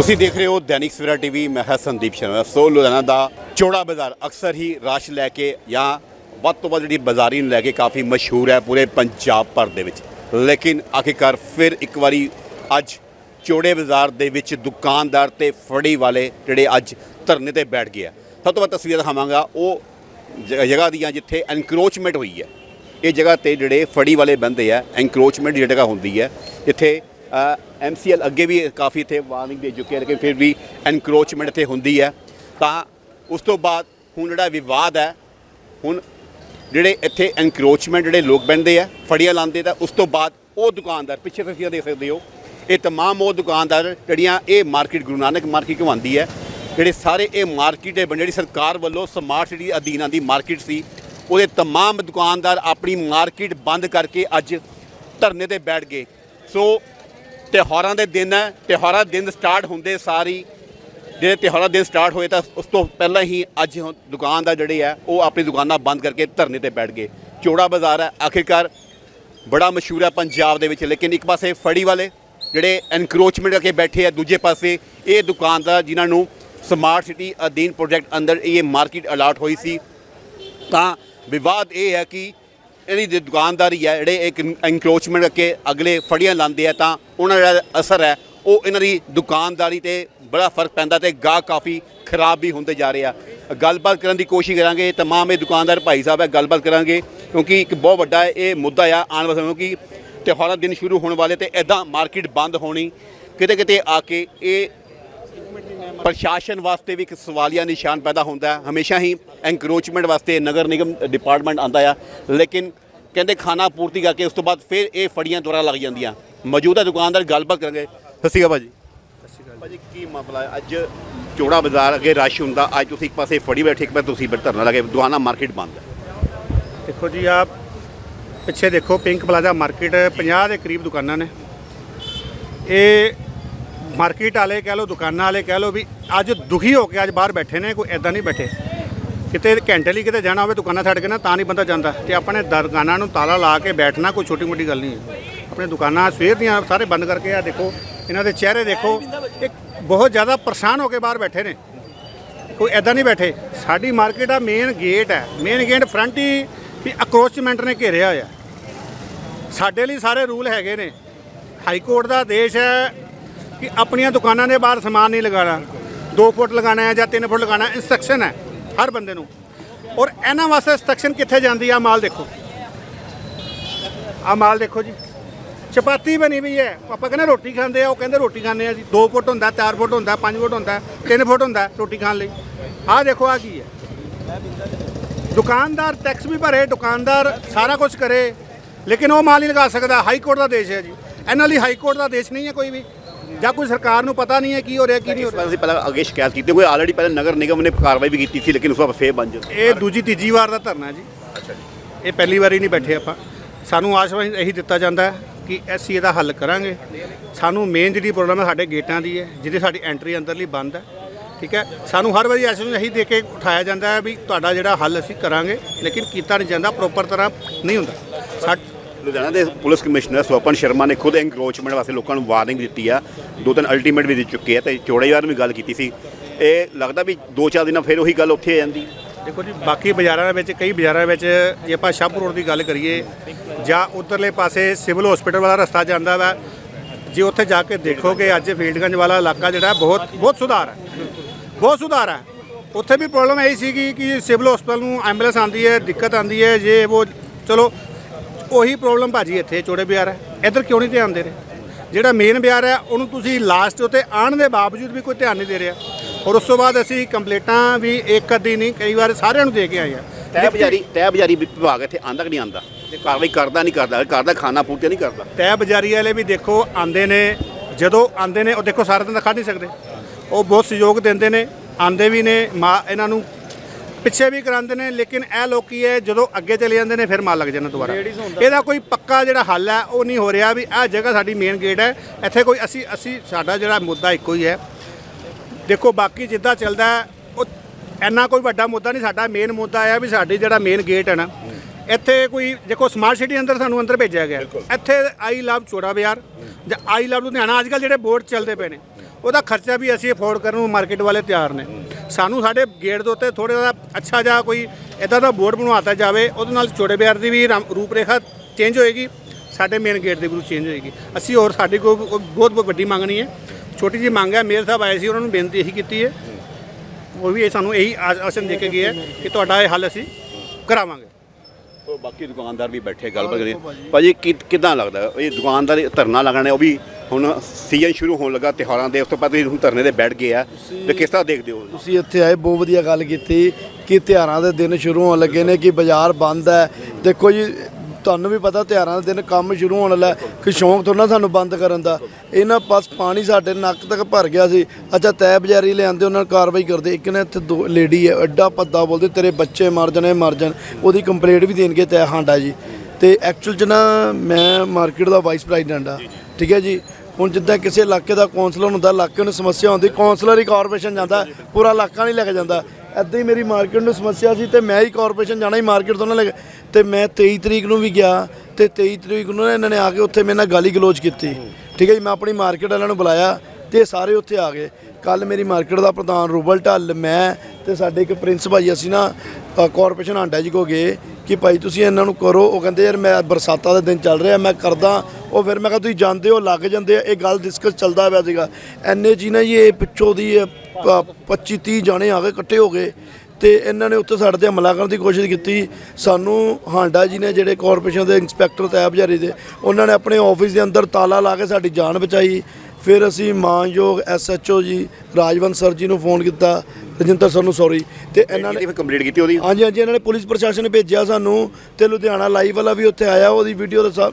ਤੁਸੀਂ ਦੇਖ ਰਹੇ ਹੋ ਦੈਨਿਕ ਸਵੇਰਾ ਟੀਵੀ, ਮੈਂ ਹਾਂ ਸੰਦੀਪ ਸ਼ਰਮਾ। ਸੋ ਲੁਧਿਆਣਾ ਦਾ ਚੌੜਾ ਬਾਜ਼ਾਰ ਅਕਸਰ ਹੀ ਰਸ਼ ਲੈ ਕੇ ਜਾਂ ਵੱਧ ਤੋਂ ਵੱਧ ਜਿਹੜੀ ਬਾਜ਼ਾਰੀ ਨੂੰ ਲੈ ਕੇ ਕਾਫੀ ਮਸ਼ਹੂਰ ਹੈ ਪੂਰੇ ਪੰਜਾਬ ਭਰ ਦੇ ਵਿੱਚ। ਲੇਕਿਨ ਆਖਿਰਕਾਰ ਫਿਰ ਇੱਕ ਵਾਰੀ ਅੱਜ ਚੌੜੇ ਬਾਜ਼ਾਰ ਦੇ ਵਿੱਚ ਦੁਕਾਨਦਾਰ ਤੇ ਫੜੀ ਵਾਲੇ ਜਿਹੜੇ ਅੱਜ ਧਰਨੇ ਤੇ ਬੈਠ ਗਏ ਆ। ਸਭ ਤੋਂ ਵੱਧ ਤਸਵੀਰ ਦਿਖਾਵਾਂਗਾ। ਉਹ ਜਗ੍ਹਾ ਦੀਆਂ ਜਿੱਥੇ ਐਨਕਰੋਚਮੈਂਟ ਹੋਈ ਹੈ। ਇਹ ਜਗ੍ਹਾ ਤੇ ਜਿਹੜੇ ਫੜੀ ਵਾਲੇ ਬੰਦੇ ਆ ਐਨਕਰੋਚਮੈਂਟ ਜਿਹੜੀ ਜਗ੍ਹਾ ਹੁੰਦੀ ਹੈ ਇੱਥੇ ਐਮਸੀਐਲ ਅੱਗੇ ਵੀ ਕਾਫੀ ਇੱਥੇ ਵਾਰਨਿੰਗ ਦੇ ਚੁੱਕੇ ਹੈ ਲੇਕਿਨ ਫਿਰ ਵੀ ਐਨਕਰੋਚਮੈਂਟ ਇੱਥੇ ਹੁੰਦੀ ਹੈ ਤਾਂ ਉਸ ਤੋਂ ਬਾਅਦ ਹੁਣ ਜਿਹੜਾ ਵਿਵਾਦ ਹੈ ਹੁਣ ਜਿਹੜੇ ਇੱਥੇ ਐਨਕਰੋਚਮੈਂਟ ਜਿਹੜੇ ਲੋਕ ਬੰਦੇ ਆ ਫੜੀਆਂ ਲਾਉਂਦੇ ਤਾਂ ਉਸ ਤੋਂ ਬਾਅਦ ਉਹ ਦੁਕਾਨਦਾਰ ਪਿੱਛੇ ਤੁਸੀਂ ਦੇਖ ਸਕਦੇ ਹੋ ਇਹ तमाम ਉਹ ਦੁਕਾਨਦਾਰ ਜਿਹੜੀਆਂ ਇਹ ਮਾਰਕੀਟ ਗੁਰੂ ਨਾਨਕ ਮਾਰਕੀਟ ਕਿਉਂ ਆਉਂਦੀ ਹੈ ਜਿਹੜੇ ਸਾਰੇ ਇਹ ਮਾਰਕੀਟ ਹੈ ਜਿਹੜੀ ਸਰਕਾਰ ਵੱਲੋਂ ਸਮਾਰਟ ਸਿਟੀ ਅਧੀਨ ਆਉਂਦੀ ਮਾਰਕੀਟ ਸੀ ਉਹਦੇ तमाम ਦੁਕਾਨਦਾਰ ਆਪਣੀ ਮਾਰਕੀਟ ਬੰਦ ਕਰਕੇ ਅੱਜ ਧਰਨੇ ਤੇ ਬੈਠ ਗਏ ਸੋ ਤਿਉਹਾਰਾਂ ਦੇ ਦਿਨ ਹੈ, ਤਿਉਹਾਰਾਂ ਦਿਨ ਸਟਾਰਟ ਹੁੰਦੇ ਸਾਰੀ। ਜਿਹੜੇ ਤਿਉਹਾਰਾਂ ਦਿਨ ਸਟਾਰਟ ਹੋਏ ਤਾਂ ਉਸ ਤੋਂ ਪਹਿਲਾਂ ਹੀ ਅੱਜ ਹੁਣ ਦੁਕਾਨਦਾਰ ਜਿਹੜੇ ਆ ਉਹ ਆਪਣੀ ਦੁਕਾਨਾਂ ਬੰਦ ਕਰਕੇ ਧਰਨੇ ਤੇ ਬੈਠ ਗਏ। ਚੌੜਾ ਬਾਜ਼ਾਰ ਹੈ, ਆਖਿਰਕਾਰ ਬੜਾ ਮਸ਼ਹੂਰ ਹੈ ਪੰਜਾਬ ਦੇ ਵਿੱਚ। ਲੇਕਿਨ ਇੱਕ ਪਾਸੇ ਫੜੀ ਵਾਲੇ ਜਿਹੜੇ ਐਨਕਰੋਚਮੈਂਟ ਕਰਕੇ ਬੈਠੇ ਆ, ਦੂਜੇ ਪਾਸੇ ਇਹ ਦੁਕਾਨਦਾਰ ਜਿਨ੍ਹਾਂ ਨੂੰ ਸਮਾਰਟ ਸਿਟੀ ਅਧੀਨ ਪ੍ਰੋਜੈਕਟ ਅੰਦਰ ਇਹ ਮਾਰਕੀਟ ਅਲਾਟ ਹੋਈ ਸੀ, ਤਾਂ ਵਿਵਾਦ ਇਹ ਹੈ ਕਿ ਇਹਦੀ ਜਿਹੜੀ ਦੁਕਾਨਦਾਰੀ ਹੈ, ਜਿਹੜੇ ਇੱਕ ਐਨਕਰੋਚਮੈਂਟ ਕਰਕੇ ਅਗਲੇ ਫੜੀਆਂ ਲਾਉਂਦੇ ਆ, ਤਾਂ ਉਹਨਾਂ ਦਾ ਜਿਹੜਾ ਅਸਰ ਹੈ, ਉਹ ਇਹਨਾਂ ਦੀ ਦੁਕਾਨਦਾਰੀ ਤੇ ਬੜਾ ਫ਼ਰਕ ਪੈਂਦਾ ਤੇ ਗਾਹ ਕਾਫੀ ਖਰਾਬ ਵੀ ਹੁੰਦੇ ਜਾ ਰਹੇ ਆ। ਗੱਲਬਾਤ ਕਰਨ ਦੀ ਕੋਸ਼ਿਸ਼ ਕਰਾਂਗੇ, ਤਮਾਮ ਇਹ ਦੁਕਾਨਦਾਰ ਭਾਈ ਸਾਹਿਬ ਹੈ, ਗੱਲਬਾਤ ਕਰਾਂਗੇ, ਕਿਉਂਕਿ ਇੱਕ ਬਹੁਤ ਵੱਡਾ ਇਹ ਮੁੱਦਾ ਆ, ਆਉਣ ਵਾਲੇ ਸਮੇਂ ਕਿ ਤਿਉਹਾਰਾਂ ਦਿਨ ਸ਼ੁਰੂ ਹੋਣ ਵਾਲੇ ਤੇ ਐਦਾਂ ਮਾਰਕੀਟ ਬੰਦ ਹੋਣੀ ਕਿਤੇ ਕਿਤੇ ਆ ਕੇ ਇਹ ਪ੍ਰਸ਼ਾਸਨ ਵਾਸਤੇ ਵੀ ਇੱਕ ਸਵਾਲੀਆ ਨਿਸ਼ਾਨ ਪੈਦਾ ਹੁੰਦਾ ਹੈ। ਹਮੇਸ਼ਾ ਹੀ ਐਨਕਰੋਚਮੈਂਟ ਵਾਸਤੇ ਨਗਰ ਨਿਗਮ ਡਿਪਾਰਟਮੈਂਟ ਆਂਦਾ ਆ। ਲੇਕਿਨ ਕਹਿੰਦੇ ਖਾਣਾ ਪੂਰਤੀ ਕਰਕੇ ਉਸ ਤੋਂ ਬਾਅਦ ਫਿਰ ਇਹ ਫੜੀਆਂ ਦੁਆਰਾ ਲੱਗ ਜਾਂਦੀਆਂ। ਮੌਜੂਦਾ ਦੁਕਾਨਦਾਰ ਗੱਲਬਾਤ ਕਰਾਂਗੇ। ਸਤਿ ਸ਼੍ਰੀ ਅਕਾਲ ਭਾਜੀ। ਭਾਜੀ ਕੀ ਮਾਮਲਾ ਹੈ? ਅੱਜ ਚੋੜਾ ਬਾਜ਼ਾਰ ਅੱਗੇ ਰਸ਼ ਹੁੰਦਾ। ਅੱਜ ਤੁਸੀਂ ਇੱਕ ਪਾਸੇ ਫੜੀ ਬੈਠੇ ਇੱਕ ਪਾਸੇ ਤੁਸੀਂ ਬੈਠ ਧਰਨਾ ਲਗੇ ਦੁਆਨਾ ਮਾਰਕੀਟ ਬੰਦ ਹੈ। ਦੇਖੋ ਜੀ ਆਪ ਪਿੱਛੇ ਦੇਖੋ ਪਿੰਕ ਪਲਾਜ਼ਾ ਮਾਰਕੀਟ 50 ਦੇ ਕਰੀਬ ਦੁਕਾਨਾਂ ਨੇ। ਇਹ ਮਾਰਕੀਟ ਵਾਲੇ ਕਹਿ ਲਓ, ਦੁਕਾਨਾਂ ਵਾਲੇ ਕਹਿ ਲਓ ਵੀ ਅੱਜ ਦੁਖੀ ਹੋ ਕੇ ਅੱਜ ਬਾਹਰ ਬੈਠੇ ਨੇ, ਕੋਈ ਐਦਾਂ ਨਹੀਂ ਬੈਠੇ। ਕਿਤੇ ਘੰਟੇ ਲਈ ਕਿਤੇ ਜਾਣਾ ਹੋਵੇ, ਦੁਕਾਨਾਂ ਛੱਡ ਕੇ ਨਾ, ਤਾਂ ਨਹੀਂ ਬੰਦਾ ਜਾਂਦਾ। ਤੇ ਆਪਣੇ ਦੁਕਾਨਾਂ ਨੂੰ ਤਾਲਾ ਲਾ ਕੇ ਬੈਠਣਾ ਕੋਈ ਛੋਟੀ ਮੋਟੀ ਗੱਲ ਨਹੀਂ। ਹੈ ਆਪਣੇ ਦੁਕਾਨਾਂ ਸਵੇਰ ਦੀਆਂ ਸਾਰੇ ਬੰਦ ਕਰਕੇ ਆ ਦੇਖੋ, ਇਹਨਾਂ ਦੇ ਚਿਹਰੇ ਦੇਖੋ ਇੱਕ ਬਹੁਤ ਜ਼ਿਆਦਾ ਪਰੇਸ਼ਾਨ ਹੋ ਕੇ ਬਾਹਰ ਬੈਠੇ ਨੇ। ਕੋਈ ਐਦਾਂ ਨਹੀਂ ਬੈਠੇ। ਸਾਡੀ ਮਾਰਕੀਟ ਦਾ ਮੇਨ ਗੇਟ ਹੈ। ਮੇਨ ਗੇਟ ਫਰੰਟ ਹੀ ਵੀ ਅਕਰੋਚਮੈਂਟ ਨੇ ਘੇਰਿਆ ਹੋਇਆ। ਸਾਡੇ ਲਈ ਸਾਰੇ ਰੂਲ ਹੈਗੇ ਨੇ। ਹਾਈ ਕੋਰਟ ਦਾ ਆਦੇਸ਼ ਹੈ ਕਿ ਆਪਣੀਆਂ ਦੁਕਾਨਾਂ ਦੇ ਬਾਹਰ ਸਮਾਨ ਨਹੀਂ ਲਗਾਉਣਾ। 2 ਫੁੱਟ ਲਗਾਉਣਾ ਹੈ ਜਾਂ 3 ਫੁੱਟ ਲਗਾਉਣਾ ਇਨਸਟਰਕਸ਼ਨ ਹੈ ਹਰ ਬੰਦੇ ਨੂੰ। ਔਰ ਇਹਨਾਂ ਵਾਸਤੇ ਇਨਸਟਰਕਸ਼ਨ ਕਿੱਥੇ ਜਾਂਦੀ ਆ? ਮਾਲ ਦੇਖੋ। ਆ ਮਾਲ ਦੇਖੋ ਜੀ। ਚਪਾਤੀ ਬਣੀ ਵੀ ਹੈ। ਆਪਾਂ ਕਹਿੰਦੇ ਰੋਟੀ ਖਾਂਦੇ ਆ, ਉਹ ਕਹਿੰਦੇ ਰੋਟੀ ਖਾਂਦੇ ਆ ਜੀ। 2 ਫੁੱਟ ਹੁੰਦਾ 4 ਫੁੱਟ ਹੁੰਦਾ 5 ਫੁੱਟ ਹੁੰਦਾ 3 ਫੁੱਟ ਹੁੰਦਾ ਰੋਟੀ ਖਾਣ ਲਈ। ਆਹ ਦੇਖੋ ਆ ਕੀ ਹੈ। ਦੁਕਾਨਦਾਰ ਟੈਕਸ ਵੀ ਭਰੇ, ਦੁਕਾਨਦਾਰ ਸਾਰਾ ਕੁਝ ਕਰੇ, ਲੇਕਿਨ ਉਹ ਮਾਲ ਨਹੀਂ ਲਗਾ ਸਕਦਾ। ਹਾਈ ਕੋਰਟ ਦਾ ਦੇਸ਼ ਹੈ ਜੀ। ਇਹਨਾਂ ਲਈ ਹਾਈ ਕੋਰਟ ਦਾ ਦੇਸ਼ ਨਹੀਂ ਹੈ ਕੋਈ ਵੀ। ਜਾਂ ਕੋਈ ਸਰਕਾਰ ਨੂੰ ਪਤਾ ਨਹੀਂ ਹੈ ਕੀ ਹੋ ਰਿਹਾ ਕੀ ਨਹੀਂ ਹੋ ਰਿਹਾ। ਅਸੀਂ ਪਹਿਲਾਂ ਅੱਗੇ ਸ਼ਿਕਾਇਤ ਕੀਤੀ ਕੋਈ ਆਲਰੇਡੀ ਪਹਿਲਾਂ ਨਗਰ ਨਿਗਮ ਨੇ ਕਾਰਵਾਈ ਵੀ ਕੀਤੀ ਸੀ ਲੇਕਿਨ ਉਸ ਤੋਂ ਬਾਅਦ ਫੇਰ ਬੰਦ ਇਹ ਦੂਜੀ ਤੀਜੀ ਵਾਰ ਦਾ ਧਰਨਾ ਜੀ। ਇਹ ਪਹਿਲੀ ਵਾਰੀ ਨਹੀਂ ਬੈਠੇ ਆਪਾਂ। ਸਾਨੂੰ ਆਸ਼ਵਾਸਨ ਇਹੀ ਦਿੱਤਾ ਜਾਂਦਾ ਹੈ ਕਿ ਅਸੀਂ ਇਹਦਾ ਹੱਲ ਕਰਾਂਗੇ। ਸਾਨੂੰ ਮੇਨ ਜਿਹੜੀ ਪ੍ਰੋਬਲਮ ਹੈ ਸਾਡੇ ਗੇਟਾਂ ਦੀ ਹੈ ਜਿਹਦੇ ਸਾਡੀ ਐਂਟਰੀ ਅੰਦਰਲੀ ਬੰਦ ਹੈ ਠੀਕ ਹੈ? ਸਾਨੂੰ ਹਰ ਵਾਰੀ ਆਸ਼ਵਾਸਨ ਇਹੀ ਦੇ ਕੇ ਉਠਾਇਆ ਜਾਂਦਾ ਹੈ ਵੀ ਤੁਹਾਡਾ ਜਿਹੜਾ ਹੱਲ ਅਸੀਂ ਕਰਾਂਗੇ ਲੇਕਿਨ ਕੀਤਾ ਨਹੀਂ ਜਾਂਦਾ ਪ੍ਰੋਪਰ ਤਰ੍ਹਾਂ ਨਹੀਂ ਹੁੰਦਾ। ਲੁਧਿਆਣਾ ਦੇ ਪੁਲਿਸ ਕਮਿਸ਼ਨਰ ਸਵਪਨ ਸ਼ਰਮਾ ਨੇ ਖੁਦ ਐਂਕਰੋਚਮੈਂਟ ਵਾਸਤੇ ਲੋਕਾਂ ਨੂੰ ਵਾਰਨਿੰਗ ਦਿੱਤੀ ਆ। ਦੋ ਤਿੰਨ ਅਲਟੀਮੇਟ ਵੀ ਦੇ ਚੁੱਕੇ ਆ ਤੇ ਚੋੜੇਵਾਰ ਵੀ ਗੱਲ ਕੀਤੀ ਸੀ। ਇਹ ਲੱਗਦਾ ਵੀ ਦੋ ਚਾਰ ਦਿਨਾਂ ਫਿਰ ਉਹੀ ਗੱਲ ਉੱਥੇ ਆ ਜਾਂਦੀ। ਦੇਖੋ ਜੀ, ਬਾਕੀ ਬਾਜ਼ਾਰਾਂ ਦੇ ਵਿੱਚ, ਕਈ ਬਾਜ਼ਾਰਾਂ ਵਿੱਚ ਜੇ ਆਪਾਂ ਸ਼ਾਹਪੁਰ ਰੋਡ ਦੀ ਗੱਲ ਕਰੀਏ ਜਾਂ ਉਧਰਲੇ ਪਾਸੇ ਸਿਵਲ ਹਸਪੀਟਲ ਵਾਲਾ ਰਸਤਾ ਜਾਂਦਾ ਵਾ, ਜੇ ਉੱਥੇ ਜਾ ਕੇ ਦੇਖੋਗੇ ਅੱਜ ਫੀਲਡਗੰਜ ਵਾਲਾ ਇਲਾਕਾ ਜਿਹੜਾ ਬਹੁਤ ਬਹੁਤ ਸੁਧਾਰ ਹੈ ਬਹੁਤ ਸੁਧਾਰ ਹੈ ਉੱਥੇ ਵੀ ਪ੍ਰੋਬਲਮ ਇਹੀ ਸੀਗੀ ਕਿ ਸਿਵਲ ਹਸਪਤਾਲ ਨੂੰ ਐਂਬੂਲੈਂਸ ਆਂਦੀ ਹੈ, ਦਿੱਕਤ ਆਂਦੀ ਹੈ, ਜੇ ਉਹ ਚਲੋ ਉਹੀ ਪ੍ਰੋਬਲਮ ਭਾਜੀ ਇੱਥੇ ਚੋੜੇ ਬਿਆਰ ਹੈ। ਇੱਧਰ ਕਿਉਂ ਨਹੀਂ ਧਿਆਨ ਦੇ ਰਹੇ? ਜਿਹੜਾ ਮੇਨ ਬਿਆਰ ਹੈ ਉਹਨੂੰ ਤੁਸੀਂ ਲਾਸਟ ਉਤੇ ਆਣ ਦੇ ਬਾਵਜੂਦ ਵੀ ਕੋਈ ਧਿਆਨ ਨਹੀਂ ਦੇ ਰਿਹਾ। ਔਰ ਉਸ ਤੋਂ ਬਾਅਦ ਅਸੀਂ ਕੰਪਲੇਂਟਾਂ ਵੀ ਇੱਕ ਅੱਧੀ ਨਹੀਂ ਕਈ ਵਾਰ ਸਾਰਿਆਂ ਨੂੰ ਦੇ ਕੇ ਆਏ ਆ। ਤੈ ਬਜ਼ਾਰੀ ਤੈ ਬਜ਼ਾਰੀ ਵਿਭਾਗ ਇੱਥੇ ਆਂਦਾ ਕਿ ਨਹੀਂ ਆਂਦਾ ਕਾਰਵਾਈ ਕਰਦਾ ਨਹੀਂ ਕਰਦਾ ਕਰਦਾ ਖਾਣਾ ਪੂਰਤੀ ਨਹੀਂ ਕਰਦਾ। ਤੈ ਬਜ਼ਾਰੀ ਵਾਲੇ ਵੀ ਦੇਖੋ ਆਂਦੇ ਨੇ ਜਦੋਂ ਆਂਦੇ ਨੇ ਉਹ ਦੇਖੋ ਸਾਰਾ ਦਿਨ ਤਾਂ ਖਾ ਨਹੀਂ ਸਕਦੇ। ਉਹ ਬਹੁਤ ਸਹਿਯੋਗ ਦਿੰਦੇ ਨੇ ਆਂਦੇ ਵੀ ਨੇ ਮਾ ਇਹਨਾਂ ਨੂੰ ਪਿੱਛੇ ਵੀ ਕਰਾਉਂਦੇ ਨੇ ਲੇਕਿਨ ਇਹ ਲੋਕੀ ਹੈ ਜਦੋਂ ਅੱਗੇ ਚਲੇ ਜਾਂਦੇ ਨੇ ਫਿਰ ਮਾਲ ਲੱਗ ਜਾਂਦਾ ਦੁਬਾਰਾ। ਇਹਦਾ ਕੋਈ ਪੱਕਾ ਜਿਹੜਾ ਹੱਲ ਹੈ ਉਹ ਨਹੀਂ ਹੋ ਰਿਹਾ ਵੀ ਇਹ ਜਗ੍ਹਾ ਸਾਡੀ ਮੇਨ ਗੇਟ ਹੈ। ਇੱਥੇ ਕੋਈ ਅਸੀਂ ਅਸੀਂ ਸਾਡਾ ਜਿਹੜਾ ਮੁੱਦਾ ਇੱਕੋ ਹੀ ਹੈ। ਦੇਖੋ ਬਾਕੀ ਜਿੱਦਾਂ ਚੱਲਦਾ ਹੈ, ਉਹ ਇੰਨਾ ਕੋਈ ਵੱਡਾ ਮੁੱਦਾ ਨਹੀਂ ਸਾਡਾ ਮੇਨ ਮੁੱਦਾ ਆ ਵੀ ਸਾਡੀ ਜਿਹੜਾ ਮੇਨ ਗੇਟ ਹੈ ਨਾ ਇੱਥੇ ਕੋਈ ਦੇਖੋ ਸਮਾਰਟ ਸਿਟੀ ਅੰਦਰ ਸਾਨੂੰ ਅੰਦਰ ਭੇਜਿਆ ਗਿਆ। ਇੱਥੇ ਆਈ ਲਵ ਚੋੜਾ ਬਾਜ਼ਾਰ ਜਾਂ ਆਈ ਲਵ ਲੁਧਿਆਣਾ ਅੱਜ ਕੱਲ੍ਹ ਜਿਹੜੇ ਬੋਰਡ ਚੱਲਦੇ ਪਏ ਨੇ ਉਹਦਾ ਖਰਚਾ ਵੀ ਅਸੀਂ ਅਫੋਰਡ ਕਰਨ ਨੂੰ ਮਾਰਕੀਟ ਵਾਲੇ ਤਿਆਰ ਨੇ। ਸਾਨੂੰ ਸਾਡੇ ਗੇਟ ਦੇ ਉੱਤੇ ਥੋੜਾ ਜਿਹਾ ਅੱਛਾ ਜਿਹਾ ਕੋਈ ਇਦਾਂ ਦਾ ਬੋਰਡ ਬਣਵਾਤਾ ਜਾਵੇ, ਉਹਦੇ ਨਾਲ ਛੋਟੇ ਬਿਹਾਰ ਦੀ ਵੀ ਰਮ- ਰੂਪਰੇਖਾ ਚੇਂਜ ਹੋਏਗੀ, ਸਾਡੇ ਮੇਨ ਗੇਟ ਦੇ ਵੀ ਚੇਂਜ ਹੋਏਗੀ। ਅਸੀਂ ਹੋਰ ਸਾਡੀ ਕੋਈ ਬਹੁਤ ਬਹੁਤ ਵੱਡੀ ਮੰਗ ਨਹੀਂ ਹੈ। ਛੋਟੀ ਜਿਹੀ ਮੰਗ ਹੈ, ਮੇਅਰ ਸਾਹਿਬ ਆਏ ਸੀ, ਉਹਨਾਂ ਨੂੰ ਬੇਨਤੀ ਇਹੀ ਕੀਤੀ ਹੈ। ਉਹ ਵੀ ਇਹ ਸਾਨੂੰ ਇਹੀ ਆਸਨ ਦੇ ਕੇ ਗਏ ਹੈ ਕਿ ਤੁਹਾਡਾ ਇਹ ਹੱਲ ਅਸੀਂ ਕਰਾਵਾਂਗੇ। ਬਾਕੀ ਦੁਕਾਨਦਾਰ ਵੀ ਬੈਠੇ, ਗੱਲਬਾਤ ਕਰੀ। ਭਾਜੀ, ਕਿ, ਕਿਦਾਂ ਲੱਗਦਾ? ਇਹ ਦੁਕਾਨਦਾਰ ਧਰਨਾ ਲਗਾਣਾ ਉਹ ਵੀ ਹੁਣ ਸੀਜ਼ਨ ਸ਼ੁਰੂ ਹੋਣ ਲੱਗਾ ਤਿਉਹਾਰਾਂ ਦੇ ਉਸ ਤੋਂ ਬਾਅਦ ਤੁਸੀਂ ਹੁਣ ਧਰਨੇ ਤੇ ਬੈਠ ਗਏ ਆ ਤੇ ਕਿਸ ਤਰ੍ਹਾਂ ਦੇਖਦੇ ਹੋ? ਤੁਸੀਂ ਇੱਥੇ ਆਏ ਬਹੁਤ ਵਧੀਆ ਗੱਲ ਕੀਤੀ ਕਿ ਤਿਉਹਾਰਾਂ ਦੇ ਦਿਨ ਸ਼ੁਰੂ ਹੋਣ ਲੱਗੇ ਨੇ ਕਿ ਬਾਜ਼ਾਰ ਬੰਦ ਹੈ। ਦੇਖੋ ਜੀ ਤੁਹਾਨੂੰ ਵੀ ਪਤਾ ਤਿਉਹਾਰਾਂ ਦੇ ਦਿਨ ਕੰਮ ਸ਼ੁਰੂ ਹੋਣ ਵਾਲਾ ਕਿ ਸ਼ੌਂਕ ਥੋੜਾ ਸਾਨੂੰ ਬੰਦ ਕਰਨ ਦਾ। ਇਹਨਾਂ ਪਾਸ ਪਾਣੀ ਸਾਡੇ ਨੱਕ ਤੱਕ ਭਰ ਗਿਆ ਸੀ। ਅੱਛਾ ਤੈ ਬਜ਼ਾਰੀ ਲਿਆਂਦੇ ਉਹਨਾਂ ਨੂੰ ਕਾਰਵਾਈ ਕਰਦੇ। ਇੱਕ ਨੇ ਇੱਥੇ ਦੋ ਲੇਡੀ ਹੈ ਐਡਾ ਪੱਦਾ ਬੋਲਦੇ ਤੇਰੇ ਬੱਚੇ ਮਰ ਜਾਣੇ ਮਰ ਜਾਣ। ਉਹਦੀ ਕੰਪਲੇਂਟ ਵੀ ਦੇਣਗੇ ਤੈ ਹਾਂਡਾ ਜੀ। ਤੇ ਐਕਚੁਅਲ ਚ ਨਾ ਮੈਂ ਮਾਰਕੀਟ ਦਾ ਵਾਈਸ ਪ੍ਰੈਜ਼ੀਡੈਂਟ ਆ ਠੀਕ ਹੈ ਜੀ? ਹੁਣ ਜਿੱਦਾਂ ਕਿਸੇ ਇਲਾਕੇ ਦਾ ਕੌਂਸਲਰ ਹੁੰਦਾ, ਇਲਾਕੇ ਨੂੰ ਸਮੱਸਿਆ ਹੁੰਦੀ ਕੌਂਸਲਰ ਹੀ ਕਾਰਪੋਰੇਸ਼ਨ ਜਾਂਦਾ, ਪੂਰਾ ਇਲਾਕਾ ਨਹੀਂ ਲੈ ਕੇ ਜਾਂਦਾ। ਐਦਾਂ ਹੀ ਮੇਰੀ ਮਾਰਕੀਟ ਨੂੰ ਸਮੱਸਿਆ ਸੀ ਤੇ ਮੈਂ ਹੀ ਕਾਰਪੋਰੇਸ਼ਨ ਜਾਣਾ ਹੀ ਮਾਰਕੀਟ ਤੋਂ ਨਾ ਲੈ ਕੇ। ਤੇ ਮੈਂ 23 ਤਰੀਕ ਨੂੰ ਵੀ ਗਿਆ ਤੇ 23 ਤਰੀਕ ਨੂੰ ਨਾ ਇਹਨਾਂ ਨੇ ਆ ਕੇ ਉੱਥੇ ਮੇਰੇ ਨਾਲ ਗਾਲੀ ਗਲੋਚ ਕੀਤੀ। ਠੀਕ ਹੈ ਜੀ, ਮੈਂ ਆਪਣੀ ਮਾਰਕੀਟ ਵਾਲਿਆਂ ਨੂੰ ਬੁਲਾਇਆ। ਤੇ ਸਾਰੇ ਉੱਥੇ ਆ ਗਏ। ਕੱਲ ਮੇਰੀ ਮਾਰਕੀਟ ਦਾ ਪ੍ਰਧਾਨ ਰੂਬਲ ਢੱਲ ਮੈਂ ਤੇ ਸਾਡੇ ਇੱਕ ਪ੍ਰਿੰਸ ਭਾਈ ਅਸੀਂ ਨਾ ਅ, ਕਾਰਪੋਰੇਸ਼ਨ ਆਂਡਾ ਜੀ ਕੋ ਗਏ ਕਿ ਭਾਈ ਤੁਸੀਂ ਇਹਨਾਂ ਨੂੰ ਕਰੋ। ਉਹ ਕਹਿੰਦੇ ਯਾਰ ਮੈਂ ਬਰਸਾਤਾਂ ਦਾ ਦਿਨ ਚੱਲ ਰਿਹਾ ਮੈਂ ਕਰਦਾ। ਉਹ ਫਿਰ ਮੈਂ ਕਿਹਾ ਤੁਸੀਂ ਜਾਂਦੇ ਹੋ ਲੱਗ ਜਾਂਦੇ ਆ। ਇਹ ਗੱਲ ਡਿਸਕਸ ਚੱਲਦਾ ਪਿਆ ਸੀਗਾ। ਐਨੇ ਜੀ ਨਾ ਜੀ ਇਹ ਪਿੱਛੋਂ ਦੀ 25 30 ਜਾਣੇ ਆ ਗਏ ਇਕੱਠੇ ਹੋ ਗਏ ਤੇ ਇਹਨਾਂ ਨੇ ਉੱਥੇ ਸਾਡੇ ਤੇ ਹਮਲਾ ਕਰਨ ਦੀ ਕੋਸ਼ਿਸ਼ ਕੀਤੀ। ਸਾਨੂੰ ਹਾਂਡਾ ਜੀ ਨੇ ਜਿਹੜੇ ਕਾਰਪੋਰੇਸ਼ਨ ਦੇ ਇੰਸਪੈਕਟਰ ਤੈਬ ਜਾਰੀ ਦੇ ਉਹਨਾਂ ਨੇ ਆਪਣੇ ਆਫਿਸ ਦੇ ਅੰਦਰ ਤਾਲਾ ਲਾ ਕੇ ਸਾਡੀ ਜਾਨ ਬਚਾਈ। ਫਿਰ ਅਸੀਂ ਮਾਨਯੋਗ ਐਸਐਚਓ ਜੀ ਰਾਜਵੰਤ ਸਰ ਜੀ ਨੂੰ ਫੋਨ ਕੀਤਾ ਰਜਿੰਦਰ ਸਰ ਨੂੰ ਸੌਰੀ ਤੇ ਇਹਨਾਂ ਨੇ ਕੰਪਲੀਟ ਕੀਤੀ ਉਹਦੀ। ਹਾਂਜੀ ਹਾਂਜੀ ਇਹਨਾਂ ਨੇ ਪੁਲਿਸ ਪ੍ਰਸ਼ਾਸਨ ਨੇ ਭੇਜਿਆ ਸਾਨੂੰ ਤੇ ਲੁਧਿਆਣਾ ਲਾਈਵ ਵਾਲਾ ਵੀ ਉੱਥੇ ਆਇਆ ਉਹਦੀ ਵੀਡੀਓ ਦਾ ਸਾ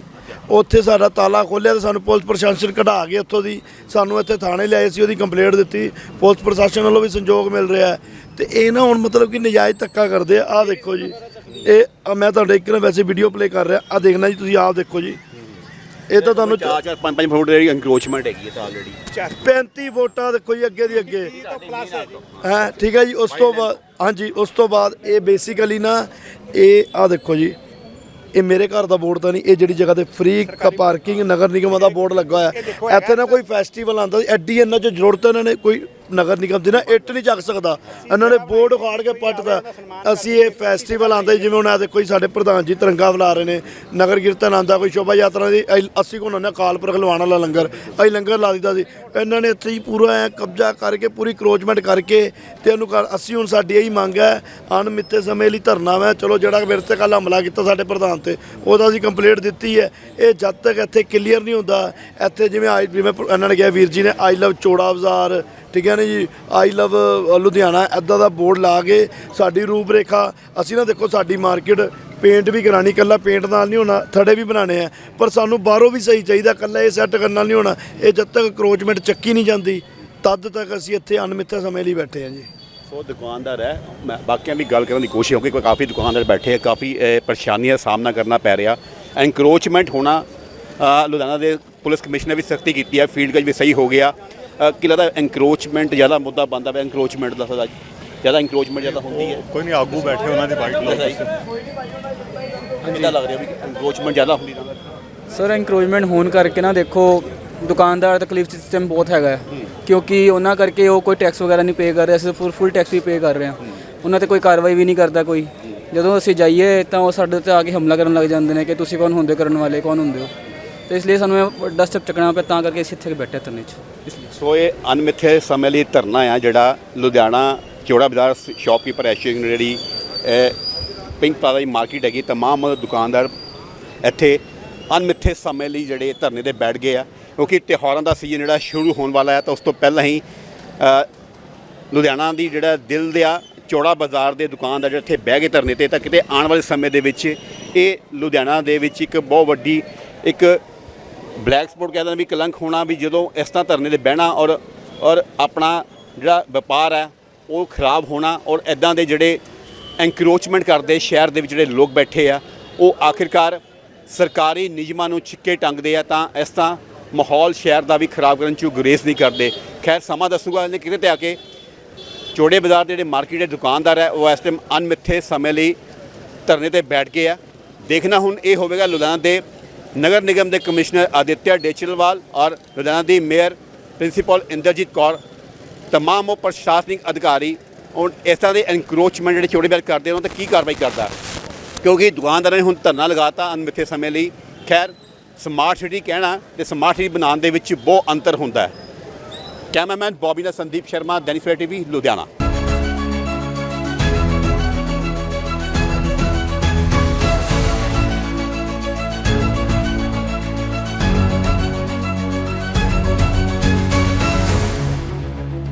ਉੱਥੇ ਸਾਡਾ ਤਾਲਾ ਖੋਲ੍ਹਿਆ ਤੇ ਸਾਨੂੰ ਪੁਲਿਸ ਪ੍ਰਸ਼ਾਸਨ ਕਢਾ ਕੇ ਉੱਥੋਂ ਦੀ ਸਾਨੂੰ ਇੱਥੇ ਥਾਣੇ ਲਿਆਏ ਸੀ ਉਹਦੀ ਕੰਪਲੇਂਟ ਦਿੱਤੀ। ਪੁਲਿਸ ਪ੍ਰਸ਼ਾਸਨ ਵੱਲੋਂ ਵੀ ਸੰਯੋਗ ਮਿਲ ਰਿਹਾ ਤੇ ਇਹ ਨਾ ਹੁਣ ਮਤਲਬ ਕਿ ਨਜਾਇਜ਼ ਧੱਕਾ ਕਰਦੇ ਆ। ਆਹ ਦੇਖੋ ਜੀ ਇਹ ਆਹ ਮੈਂ ਤੁਹਾਡੇ ਇੱਕ ਨਾ ਵੈਸੇ ਵੀਡੀਓ ਪਲੇ ਕਰ ਰਿਹਾ ਆ ਦੇਖਣਾ ਜੀ ਤੁਸੀਂ ਆਪ ਦੇਖੋ ਜੀ। ਇਹ ਤਾਂ ਤੁਹਾਨੂੰ ਚਾਰ ਚਾਰ ਪੰਜ ਪੰਜ ਫੁੱਟ ਦੀ ਐਨਕਰੋਚਮੈਂਟ ਹੈਗੀ ਹੈ ਤਾਂ ਆਲਰੇਡੀ 35 ਵੋਟਾਂ ਦੇਖੋ ਜੀ ਅੱਗੇ ਦੀ ਅੱਗੇ। ਹੈ ਠੀਕ ਹੈ ਜੀ ਉਸ ਤੋਂ ਬਾਅਦ ਹਾਂਜੀ ਉਸ ਤੋਂ ਬਾਅਦ ਇਹ ਬੇਸਿਕਲੀ ਨਾ ਇਹ ਆ ਦੇਖੋ ਜੀ ਇਹ ਮੇਰੇ ਘਰ ਦਾ ਬੋਰਡ ਤਾਂ ਨਹੀਂ ਇਹ ਜਿਹੜੀ ਜਗ੍ਹਾ ਤੇ ਫ੍ਰੀ ਪਾਰਕਿੰਗ ਨਗਰ ਨਿਗਮ ਦਾ ਬੋਰਡ ਲੱਗਾ ਹੋਇਆ। ਇੱਥੇ ਨਾ ਕੋਈ ਫੈਸਟੀਵਲ ਆਂਦਾ ਐਡੀ ਇਹਨਾਂ 'ਚ ਜ਼ਰੂਰਤ ਇਹਨਾਂ ਨੇ ਕੋਈ ਨਗਰ ਨਿਗਮ ਦੀ ਨਾ ਇੱਟ ਨਹੀਂ ਚੱਕ ਸਕਦਾ। ਇਹਨਾਂ ਨੇ ਬੋਰਡ ਉਖਾੜ ਕੇ ਪੱਟਦਾ ਅਸੀਂ ਇਹ ਫੈਸਟੀਵਲ ਆਂਦਾ ਜਿਵੇਂ ਹੁਣ ਆ ਦੇਖੋ ਜੀ, ਸਾਡੇ ਪ੍ਰਧਾਨ ਜੀ ਤਿਰੰਗਾ ਬੁਲਾ ਰਹੇ ਨੇ। ਨਗਰ ਕੀਰਤਨ ਆਂਦਾ ਕੋਈ ਸ਼ੋਭਾ ਯਾਤਰਾ ਦੀ ਅਸੀਂ- ਅਸੀਂ ਕੋਲ ਨੇ ਕਾਲਪੁਰਖ ਲਵਾਉਣ ਵਾਲਾ ਲੰਗਰ। ਅਸੀਂ ਲੰਗਰ ਲਾ ਦਿੱਤਾ ਸੀ। ਇਹਨਾਂ ਨੇ ਇੱਥੇ ਹੀ ਪੂਰਾ ਐਂ ਕਬਜ਼ਾ ਕਰਕੇ, ਪੂਰੀ ਕਰੋਚਮੈਂਟ ਕਰਕੇ ਤੇ ਇਹਨੂੰ ਕਰ, ਅਸੀਂ ਹੁਣ ਸਾਡੀ ਇਹੀ ਮੰਗ ਹੈ ਅਣਮਿੱਥੇ ਸਮੇਂ ਲਈ ਧਰਨਾ ਵਾ। ਚਲੋ ਜਿਹੜਾ ਮੇਰੇ ਤੇ ਕੱਲ ਹਮਲਾ ਕੀਤਾ ਸਾਡੇ ਪ੍ਰਧਾਨ ਤੇ, ਉਹਦਾ ਅਸੀਂ ਕੰਪਲੀਟ ਦਿੱਤੀ ਹੈ। ਇਹ ਜਦ ਤੱਕ ਇੱਥੇ ਕਲੀਅਰ ਨਹੀਂ ਹੁੰਦਾ, ਇੱਥੇ ਜਿਵੇਂ ਆਈ, ਜਿਵੇਂ ਇਹਨਾਂ ਨੇ ਕਿਹਾ ਵੀਰ ਜੀ ਨੇ ਆਈ ਲਵ ਚੋੜਾ ਬਾਜ਼ਾਰ ਠੀਕ ਹੈ ਨਾ ਜੀ? ਆਈ ਲਵ ਲੁਧਿਆਣਾ ਐਦਾਂ ਦਾ ਬੋਰਡ ਲਾ ਕੇ ਸਾਡੀ ਰੂਪ ਰੇਖਾ ਅਸੀਂ ਨਾ ਦੇਖੋ ਸਾਡੀ ਮਾਰਕੀਟ ਪੇਂਟ ਵੀ ਕਰਾਣੀ ਕੱਲਾ ਪੇਂਟ ਨਾਲ ਨਹੀਂ ਹੋਣਾ, ਥੜੇ ਵੀ ਬਣਾਣੇ ਆ। ਪਰ ਸਾਨੂੰ ਬਾਹਰੋਂ ਵੀ ਸਹੀ ਚਾਹੀਦਾ ਕੱਲਾ ਇਹ ਸੈੱਟ ਕਰਨ ਨਾਲ ਨਹੀਂ ਹੋਣਾ। ਇਹ ਜਦ ਤੱਕ ਕਰੋਚਮੈਂਟ ਚੱਕੀ ਨਹੀਂ ਜਾਂਦੀ, ਤਦ ਤੱਕ ਅਸੀਂ ਇੱਥੇ ਅਣਮਿੱਥੇ ਸਮੇਂ ਲਈ ਬੈਠੇ ਹਾਂ ਜੀ। ਸੋ ਦੁਕਾਨਦਾਰ ਹੈ, ਮੈਂ ਬਾਕੀਆਂ ਵੀ ਗੱਲ ਕਰਨ ਦੀ ਕੋਸ਼ਿਸ਼ ਹੋ ਕਿ ਕਾਫੀ ਦੁਕਾਨਦਾਰ ਬੈਠੇ ਆ, ਕਾਫੀ ਪਰੇਸ਼ਾਨੀਆਂ ਦਾ ਸਾਹਮਣਾ ਕਰਨਾ ਪੈ ਰਿਹਾ। ਐਨਕਰੋਚਮੈਂਟ ਹੋਣਾ ਲੁਧਿਆਣਾ ਦੇ ਪੁਲਿਸ ਕਮਿਸ਼ਨਰ ਵੀ ਸਖਤੀ ਕੀਤੀ ਹੈ, ਫੀਲਡ ਗਜ ਵੀ ਸਹੀ ਹੋ ਗਿਆ। ਕੀ ਲੱਗਦਾ ਐਨਕਰੋਚਮੈਂਟ ਜ਼ਿਆਦਾ ਮੁੱਦਾ ਬਣਦਾ ਪਿਆ ਐਨਕਰੋਚਮੈਂਟ ਦਾ ਸਦਾ ਜ਼ਿਆਦਾ ਐਨਕਰੋਚਮੈਂਟ ਜ਼ਿਆਦਾ ਹੁੰਦੀ ਹੈ। ਕੋਈ ਨਹੀਂ ਆਗੂ ਬੈਠੇ ਉਹਨਾਂ ਦੀ ਬਾਈਟ ਲਓ ਕਿੰਨਾ ਲੱਗ ਰਿਹਾ ਵੀ ਐਨਕਰੋਚਮੈਂਟ ਜ਼ਿਆਦਾ ਹੁੰਦੀ ਤਾਂ ਸਰ ਐਨਕਰੋਚਮੈਂਟ ਹੋਣ ਕਰਕੇ ਨਾ ਦੇਖੋ ਦੁਕਾਨਦਾਰ ਤਕਲੀਫ ਸਿਸਟਮ ਬਹੁਤ ਹੈਗਾ ਹੈ। ਕਿਉਂਕਿ ਉਹਨਾਂ ਕਰਕੇ ਉਹ ਕੋਈ ਟੈਕਸ ਵਗੈਰਾ ਨਹੀਂ ਪੇ ਕਰ ਰਹੇ ਅਸੀਂ ਫੁੱਲ ਫੁੱਲ ਟੈਕਸ ਵੀ ਪੇ ਕਰ ਰਹੇ ਹਾਂ। ਉਹਨਾਂ ਤੇ ਕੋਈ ਕਾਰਵਾਈ ਵੀ ਨਹੀਂ ਕਰਦਾ ਕੋਈ। ਜਦੋਂ ਅਸੀਂ ਜਾਈਏ ਤਾਂ ਉਹ ਸਾਡੇ ਤੇ ਆ ਕੇ ਹਮਲਾ ਕਰਨ ਲੱਗ ਜਾਂਦੇ ਨੇ ਕਿ ਤੁਸੀਂ ਕੌਣ ਹੁੰਦੇ ਕਰਨ ਵਾਲੇ ਕੌਣ ਹੁੰਦੇ ਹੋ। ਤੇ ਇਸ ਲਈ ਸਾਨੂੰ ਇਹ ਵੱਡਾ ਸਟੈਪ ਚੱਕਣਾ ਪਿਆ ਤਾਂ ਕਰਕੇ ਅਸੀਂ ਇੱਥੇ ਬੈਠੇ ਧਰਨੇ 'ਚ। ਸੋ ਇਹ ਅਨਮਿੱਥੇ ਸਮੇਂ ਲਈ ਧਰਨਾ ਆ, ਜਿਹੜਾ ਲੁਧਿਆਣਾ ਚੌੜਾ ਬਾਜ਼ਾਰ ਸ਼ਾਪਕੀਪਰ ਐਸੋਸੀਏਸ਼ਨ ਜਿਹੜੀ ਪਿੰਕ ਪਲਾਜ਼ਾ ਦੀ ਮਾਰਕੀਟ ਹੈਗੀ, ਤਮਾਮ ਦੁਕਾਨਦਾਰ ਇੱਥੇ ਅਨਮਿੱਥੇ ਸਮੇਂ ਲਈ ਜਿਹੜੇ ਧਰਨੇ ਤੇ ਬੈਠ ਗਏ ਆ। ਕਿਉਂਕਿ ਤਿਉਹਾਰਾਂ ਦਾ ਸੀਜ਼ਨ ਜਿਹੜਾ ਸ਼ੁਰੂ ਹੋਣ ਵਾਲਾ ਹੈ, ਤਾਂ ਉਸ ਤੋਂ ਪਹਿਲਾਂ ਹੀ ਲੁਧਿਆਣਾ ਦੀ ਜਿਹੜਾ ਦਿਲ ਦਾ ਚੌੜਾ ਬਾਜ਼ਾਰ ਦੇ ਦੁਕਾਨਦਾਰ ਜਿਹੜਾ ਇੱਥੇ ਬਹਿ ਗਏ ਧਰਨੇ ਤੇ, ਤਾਂ ਕਿਤੇ ਆਉਣ ਵਾਲੇ ਸਮੇਂ ਦੇ ਵਿੱਚ ਇਹ ਲੁਧਿਆਣਾ ਦੇ ਵਿੱਚ ਇੱਕ ਬਹੁਤ ਵੱਡੀ, ਇੱਕ ਬਲੈਕ ਸਪੌਟ ਕਹਿੰਦੇ ਨੇ ਵੀ ਕਲੰਕ ਹੋਣਾ ਵੀ ਜਦੋਂ ਇਸ ਤਰ੍ਹਾਂ ਧਰਨੇ ਤੇ ਬਹਿਣਾ ਔਰ ਔਰ ਆਪਣਾ ਜਿਹੜਾ ਵਪਾਰ ਹੈ, ਉਹ ਖਰਾਬ ਹੋਣਾ ਔਰ ਇਦਾਂ ਦੇ ਜਿਹੜੇ ਐਂਕਰੋਚਮੈਂਟ ਕਰਦੇ ਸ਼ਹਿਰ ਦੇ ਵਿੱਚ ਜਿਹੜੇ ਲੋਕ ਬੈਠੇ ਆ, ਉਹ ਆਖਿਰਕਾਰ ਸਰਕਾਰੀ ਨਿਯਮਾਂ ਨੂੰ ਛਿੱਕੇ ਟੰਗਦੇ ਆ ਤਾਂ ਇਸ ਤਰ੍ਹਾਂ ਮਾਹੌਲ ਸ਼ਹਿਰ ਦਾ ਵੀ ਖਰਾਬ ਕਰਨ ਚੋਂ ਗੁਰੇਜ਼ ਨਹੀਂ ਕਰਦੇ। ਖੈਰ, ਸਮਾਂ ਦੱਸੂਗਾ ਇਹਨੇ ਕਿਤੇ ਤੇ ਆ ਕੇ ਚੋੜੇ ਬਾਜ਼ਾਰ ਦੇ ਜਿਹੜੇ ਮਾਰਕੀਟ ਦੇ ਦੁਕਾਨਦਾਰ ਹੈ, ਉਹ ਇਸ ਟਾਈਮ ਅਨਮਿੱਥੇ ਸਮੇਂ ਲਈ ਧਰਨੇ ਤੇ ਬੈਠ ਗਏ ਆ। ਦੇਖਣਾ ਹੁਣ ਇਹ ਹੋਵੇਗਾ ਲੁਧਿਆਣਾ ਦੇ ਨਗਰ ਨਿਗਮ ਦੇ ਕਮਿਸ਼ਨਰ ਆਦਿਤਿਆ ਡੇਚਲਵਾਲ ਔਰ ਲੁਧਿਆਣਾ ਦੀ ਮੇਅਰ ਪ੍ਰਿੰਸੀਪਲ ਇੰਦਰਜੀਤ ਕੌਰ, ਤਮਾਮ ਉਹ ਪ੍ਰਸ਼ਾਸਨਿਕ ਅਧਿਕਾਰੀ, ਹੁਣ ਇਸ ਤਰ੍ਹਾਂ ਦੇ ਐਨਕਰੋਚਮੈਂਟ ਜਿਹੜੇ ਚੋਰੀ ਬੈਲ ਕਰਦੇ ਉਹਨਾਂ ਤੇ ਕੀ ਕਾਰਵਾਈ ਕਰਦਾ? ਕਿਉਂਕਿ ਦੁਕਾਨਦਾਰਾਂ ਨੇ ਹੁਣ ਧਰਨਾ ਲਗਾਤਾ ਅਣਮਿੱਥੇ ਸਮੇਂ ਲਈ। ਖੈਰ ਸਮਾਰਟ ਸਿਟੀ ਕਹਿਣਾ ਤੇ ਸਮਾਰਟ ਸਿਟੀ ਬਣਾਉਣ ਦੇ ਵਿੱਚ ਬਹੁਤ ਅੰਤਰ ਹੁੰਦਾ ਹੈ। ਕੈਮਰਾਮੈਨ ਬੌਬੀ ਨਾਲ ਸੰਦੀਪ ਸ਼ਰਮਾ, ਦੈਨਿਕ ਸਵੇਰਾ ਟੀਵੀ, ਲੁਧਿਆਣਾ।